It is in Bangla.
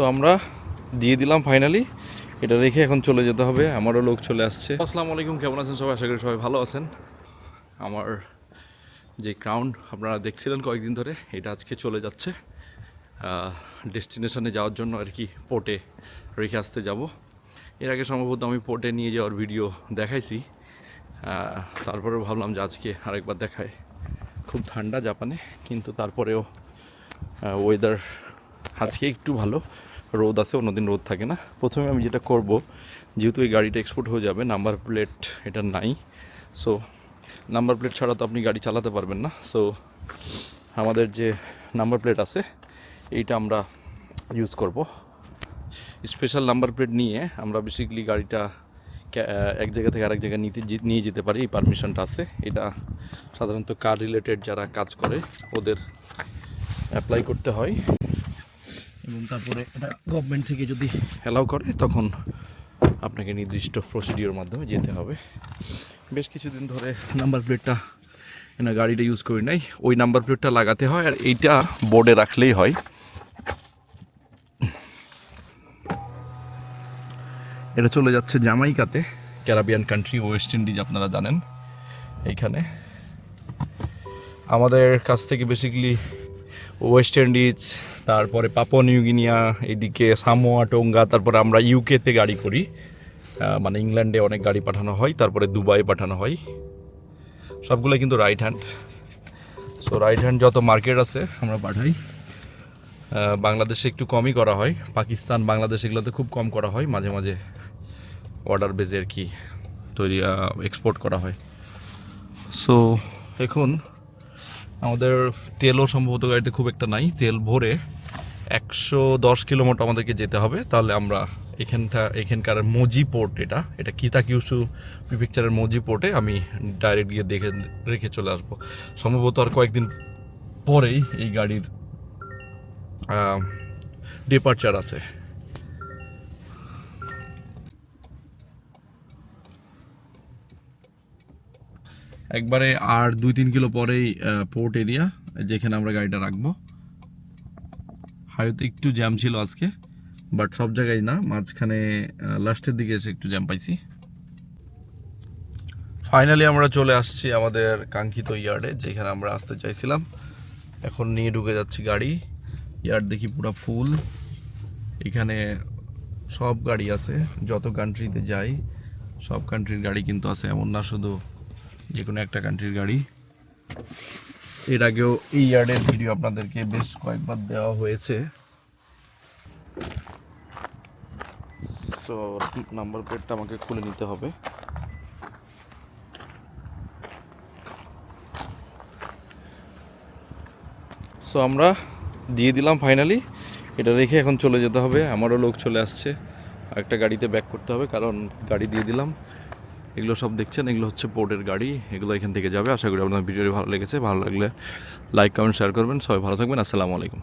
সো আমরা দিয়ে দিলাম ফাইনালি এটা রেখে এখন চলে যেতে হবে। আমারও লোক চলে আসছে। আসসালামু আলাইকুম কেমন আছেন সবাই? আশা করি সবাই ভালো আছেন। আমার যে ক্রাউন আপনারা দেখছিলেন কয়েকদিন ধরে এটা আজকে চলে যাচ্ছে। ডেস্টিনেশনে যাওয়ার জন্য আর কি পোর্টে রেখে আসতে যাব। এর আগে সম্ভবত আমি পোর্টে নিয়ে যাওয়ার ভিডিও দেখাইছি। আহ, তারপরে ভাবলাম যে আজকে আরেকবার দেখায়। খুব ঠান্ডা জাপানে কিন্তু তারপরেও ওয়েদার আজকে একটু ভালো। রোদ আছে অন্যদিন রোদ থাকে না। প্রথমে আমি যেটা করব, যেহেতু এই গাড়িটা এক্সপোর্ট হয়ে যাবে নাম্বার প্লেট এটা নাই। সো নাম্বার প্লেট ছাড়া তো আপনি গাড়ি চালাতে পারবেন না। সো আমাদের যে নাম্বার প্লেট আছে, এইটা আমরা ইউজ করব। স্পেশাল নাম্বার প্লেট নিয়ে আমরা বেসিক্যালি গাড়িটা এক জায়গা থেকে আরেক জায়গায় নিতে নিয়ে যেতে পারি, এই পারমিশনটা আছে। এটা সাধারণত কার রিলেটেড যারা কাজ করে, ওদের অ্যাপ্লাই করতে হয়। এবং তারপরে এটা গভর্নমেন্ট থেকে যদি অ্যালাউ করে, তখন আপনাকে নির্দিষ্ট প্রসিডিওর মাধ্যমে যেতে হবে। বেশ কিছুদিন ধরে নাম্বার প্লেটটা না গাড়িটা ইউজ করি নাই। ওই নাম্বার প্লেটটা লাগাতে হয় আর এইটা বোর্ডে রাখলেই হয়। এটা চলে যাচ্ছে জামাইকাতে ক্যারাবিয়ান কান্ট্রি ওয়েস্ট ইন্ডিজ আপনারা জানেন, এইখানে। আমাদের কাছ থেকে বেসিক্যালি ওয়েস্ট ইন্ডিজ তারপরে পাপুয়া নিউগিনিয়া এইদিকে সামোয়া টোঙ্গা তারপরে আমরা ইউকেতে গাড়ি করি। মানে ইংল্যান্ডে অনেক গাড়ি পাঠানো হয়, তারপরে দুবাই পাঠানো হয়। সবগুলো কিন্তু right hand so right hand যত মার্কেট আছে, আমরা পাঠাই। বাংলাদেশে একটু কমই করা হয়। পাকিস্তান, বাংলাদেশ এগুলোতে খুব কম করা হয়। মাঝে মাঝে অর্ডার বেজে আর কি তৈরি এক্সপোর্ট করা হয়। সো এখন আমাদের তেলও সম্ভবত গাড়িতে খুব একটা নাই। তেল ভরে একশো দশ কিলোমিটার আমাদেরকে যেতে হবে। তাহলে আমরা এখানটা, এখানকার মজি পোর্ট এটা এটা কিতা কিউসু প্রিফেকচারের মজি পোর্টে আমি ডাইরেক্ট গিয়ে দেখে, রেখে চলে আসব। সম্ভবত আর কয়েকদিন পরেই এই গাড়ির ডিপার্চার আছে। একবারে আর দুই তিন কিলো পরেই পোর্ট এরিয়া যেখানে আমরা গাড়িটা রাখব। হয়তো একটু জ্যাম ছিল আজকে বাট সব জায়গায় না, মাঝখানে লাস্টের দিকে এসে একটু জ্যাম পাইছি। ফাইনালি আমরা চলে আসছি আমাদের কাঙ্ক্ষিত ইয়ার্ডে যেখানে আমরা আসতে চাইছিলাম। এখন নিয়ে ঢুকে যাচ্ছি গাড়ি। ইয়ার্ড দেখি পুরো ফুল এখানে সব গাড়ি আছে, যত কান্ট্রিতে যাই, সব কান্ট্রির গাড়ি কিন্তু আছে, এমন না শুধু যে কোনো একটা কান্ট্রির গাড়ি। এর আগেও এই ইয়ার্ডের ভিডিও আপনাদেরকে বেশ কয়েকবার দেওয়া হয়েছে। তো নাম্বার প্লেটটা আমাকে খুলে নিতে হবে। সো আমরা দিয়ে দিলাম ফাইনালি এটা রেখে এখন চলে যেতে হবে। আমারও লোক চলে আসছে। একটা গাড়িতে ব্যাক করতে হবে, কারণ গাড়ি দিয়ে দিলাম। এগুলো সব দেখছেন, এগুলো হচ্ছে পোর্টের গাড়ি, এগুলো এখান থেকে যাবে। আশা করি আপনার ভিডিওটি ভালো লেগেছে, ভালো লাগলে লাইক কমেন্ট শেয়ার করবেন। সবাই ভালো থাকবেন, আসসালামু আলাইকুম।